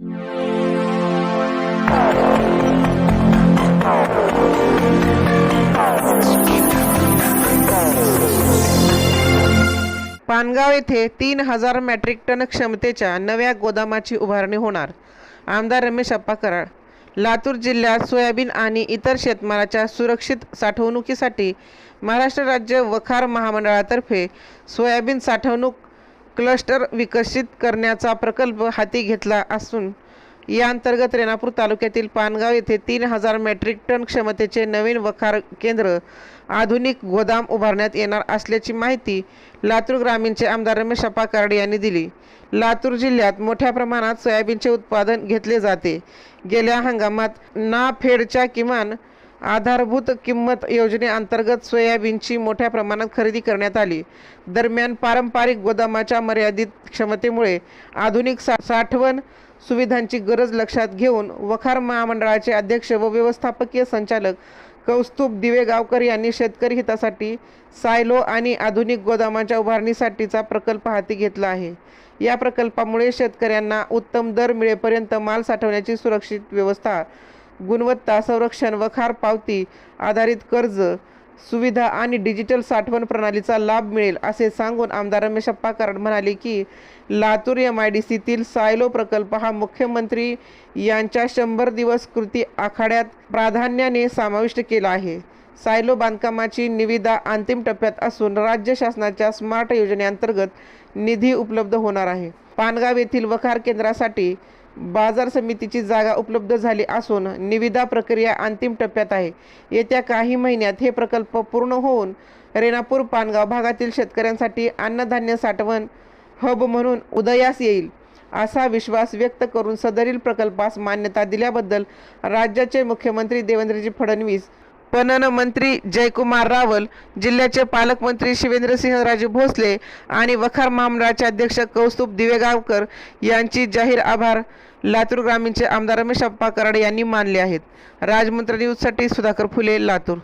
पानगाव येथे तीन हजार मॅट्रिक टन क्षमतेच्या नव्या गोदामाची उभारणी होणार. आमदार रमेश अप्पा कराड लातूर जिल्ह्यात सोयाबीन आणि इतर शेतमालाच्या सुरक्षित साठवणुकीसाठी महाराष्ट्र राज्य वखार महामंडळातर्फे सोयाबीन साठवणूक क्लस्टर विकसित करण्याचा प्रकल्प हाती घेतला असून या अंतर्गत रेणापूर तालुक्यातील पानगाव येथे तीन हजार मेट्रिक टन क्षमतेचे नवीन वखार केंद्र आधुनिक गोदाम उभारण्यात येणार असल्याची माहिती लातूर ग्रामीणचे आमदार रमेश अप्पा कराडे यांनी दिली. लातूर जिल्ह्यात मोठ्या प्रमाणात सोयाबीनचे उत्पादन घेतले जाते. गेल्या हंगामात नाफेडच्या किमान आधारभूत किंमत योजनेअंतर्गत सोयाबीनची मोठ्या प्रमाणात खरेदी करण्यात आली. दरम्यान पारंपरिक गोदामाच्या मर्यादित क्षमतेमुळे आधुनिक सा साठवण सुविधांची गरज लक्षात घेऊन वखार महामंडळाचे अध्यक्ष व व्यवस्थापकीय संचालक कौस्तुभ दिवेगावकर यांनी शेतकरी हितासाठी सायलो आणि आधुनिक गोदामाच्या उभारणीसाठीचा प्रकल्प हाती घेतला आहे. या प्रकल्पामुळे शेतकऱ्यांना उत्तम दर मिळेपर्यंत माल साठवण्याची सुरक्षित व्यवस्था गुणवत्ता संरक्षण वखार पावती आधारित कर्ज सुविधा आणि डिजिटल साठवण प्रणालीचा लाभ मिळेल असे सांगून आमदार रमेशप्पा कराड म्हणाले की लातूर एम आय डी सीतील सायलो प्रकल्प हा मुख्यमंत्री यांच्या शंभर दिवस कृती आखाड्यात प्राधान्याने समाविष्ट केला आहे. सायलो बांधकामाची निविदा अंतिम टप्प्यात असून राज्य शासनाच्या स्मार्ट योजनेअंतर्गत निधी उपलब्ध होणार आहे. पानगाव येथील वखार केंद्रासाठी बाजार समितीची जागा उपलब्ध झाली असून निविदा प्रक्रिया अंतिम टप्प्यात आहे. येत्या काही महिन्यात हे प्रकल्प पूर्ण होऊन रेणापूर पानगाव भागातील शेतकऱ्यांसाठी अन्नधान्य साठवण हब म्हणून उदयास येईल असा विश्वास व्यक्त करून सदरील प्रकल्पास मान्यता दिल्याबद्दल राज्याचे मुख्यमंत्री देवेंद्रजी फडणवीस पणन मंत्री जयकुमार रावल जिल्ह्याचे पालकमंत्री शिवेंद्रसिंहराजे भोसले आणि वखार महामंडळाचे अध्यक्ष कौस्तुभ दिवेगावकर यांची जाहीर आभार. लातूर ग्रामीणचे आमदार रमेश अप्पा कराडे यांनी मानले आहेत. राजमंत्र न्यूजसाठी सुधाकर फुले लातूर.